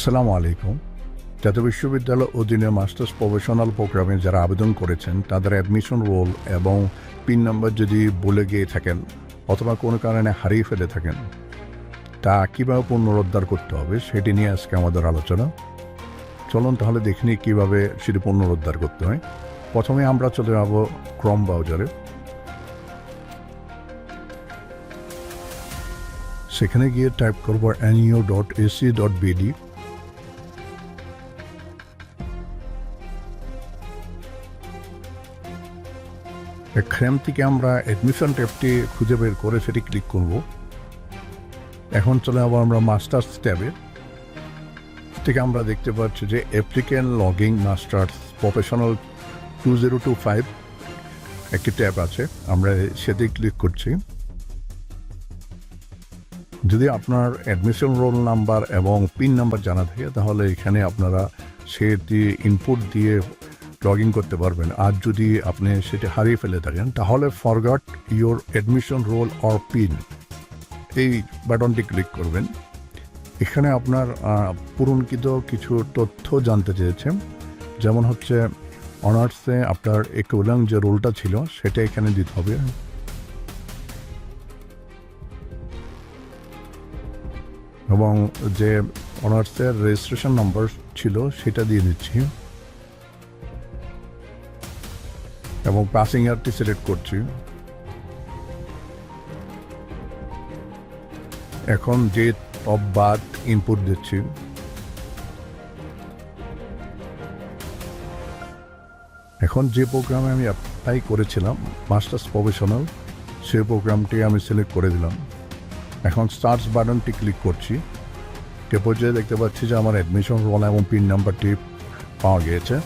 আসসালামু আলাইকুম। জাতীয় বিশ্ববিদ্যালয় অধীনে মাস্টার্স প্রফেশনাল প্রোগ্রামে যারা আবেদন করেছেন, তাদের অ্যাডমিশন রোল এবং পিন নাম্বার যদি বলে গিয়ে থাকেন অথবা কোনো কারণে হারিয়ে ফেলে থাকেন, তা কীভাবে পুনরুদ্ধার করতে হবে সেটি নিয়ে আজকে আমাদের আলোচনা। চলুন তাহলে দেখে নিই কীভাবে সেটি পুনরুদ্ধার করতে হয়। প্রথমে আমরা চলে যাব ক্রম ব্রাউজারে সেখানে গিয়ে টাইপ করব NU dot AC dot BD এখান থেকে আমরা অ্যাডমিশন ট্যাবটি খুঁজে বের করে সেটি ক্লিক করব। এখন চলে আবার আমরা মাস্টার্স ট্যাবে। থেকে আমরা দেখতে পাচ্ছি যে applicant logging masters professional two zero two five একটি ট্যাব আছে। আমরা সেটি ক্লিক করছি। যদি আপনার অ্যাডমিশন রোল নাম্বার এবং পিন নাম্বার জানা থাকে, তাহলে এখানে আপনারা সেটি ইনপুট দিয়ে লগ ইন করতে পারবেন। আর যদি আপনি সেটা হারিয়ে ফেলে থাকেন, তাহলে forgot your admission roll or pin এই বাটনটি ক্লিক করবেন। এখানে আপনার পূরণকৃত কিছু তথ্য জানতে চেয়েছেন। যেমন হচ্ছে, অনার্সে আপনার একুলাং যে রোলটা ছিল, সেটা এখানে দিতে হবে। এবং যে অনার্সের রেজিস্ট্রেশন নাম্বার ছিল, সেটা দিয়ে দিচ্ছি। এবং পাসিং ইয়ারটি সিলেক্ট করছি। এখন ডেট অফ বার্থ ইনপুট দিচ্ছি। এখন যে প্রোগ্রামে আমি অ্যাপ্লাই করেছিলাম মাস্টার্স প্রফেশনাল সেই প্রোগ্রামটি আমি সিলেক্ট করে দিলাম। এখন স্টার্স বাটনটি ক্লিক করছি। এ পর্যায়ে দেখতে পাচ্ছি যে আমার অ্যাডমিশন রোল এবং পিন নাম্বারটি পাওয়া গিয়েছে।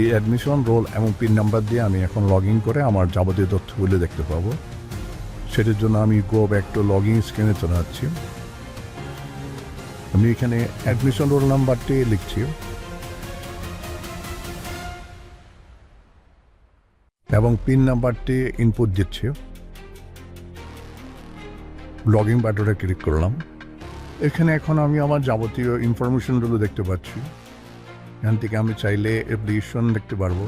এই অ্যাডমিশন রোল এবং পিন নাম্বার দিয়ে আমি এখন লগ ইন করে আমার যাবতীয় তথ্যগুলো দেখতে পাবো। সেটির জন্য আমি go back to log in স্ক্রিনে চলে যাচ্ছি। আমি এখানে অ্যাডমিশন রোল নাম্বারটি লিখছি। এবং পিন নাম্বারটি ইনপুট দিচ্ছি। লগ ইন বাটনে ক্লিক করলাম। এখানে এখন আমি আমার যাবতীয় ইনফরমেশনগুলো দেখতে পাচ্ছি। এখান থেকে আমি চাইলে অ্যাপ্লিকেশন দেখতে পারব।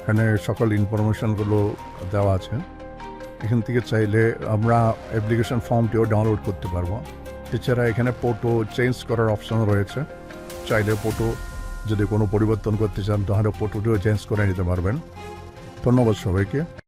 এখানে সকল ইনফরমেশনগুলো দেওয়া আছে। এখান থেকে চাইলে আমরা অ্যাপ্লিকেশন ফর্মটিও ডাউনলোড করতে পারব। এছাড়া এখানে ফটো চেঞ্জ করার অপশন রয়েছে। চাইলে ফটো যদি কোনো পরিবর্তন করতে চান, তাহলে ফটোটিও চেঞ্জ করে নিতে পারবেন। ধন্যবাদ সবাইকে।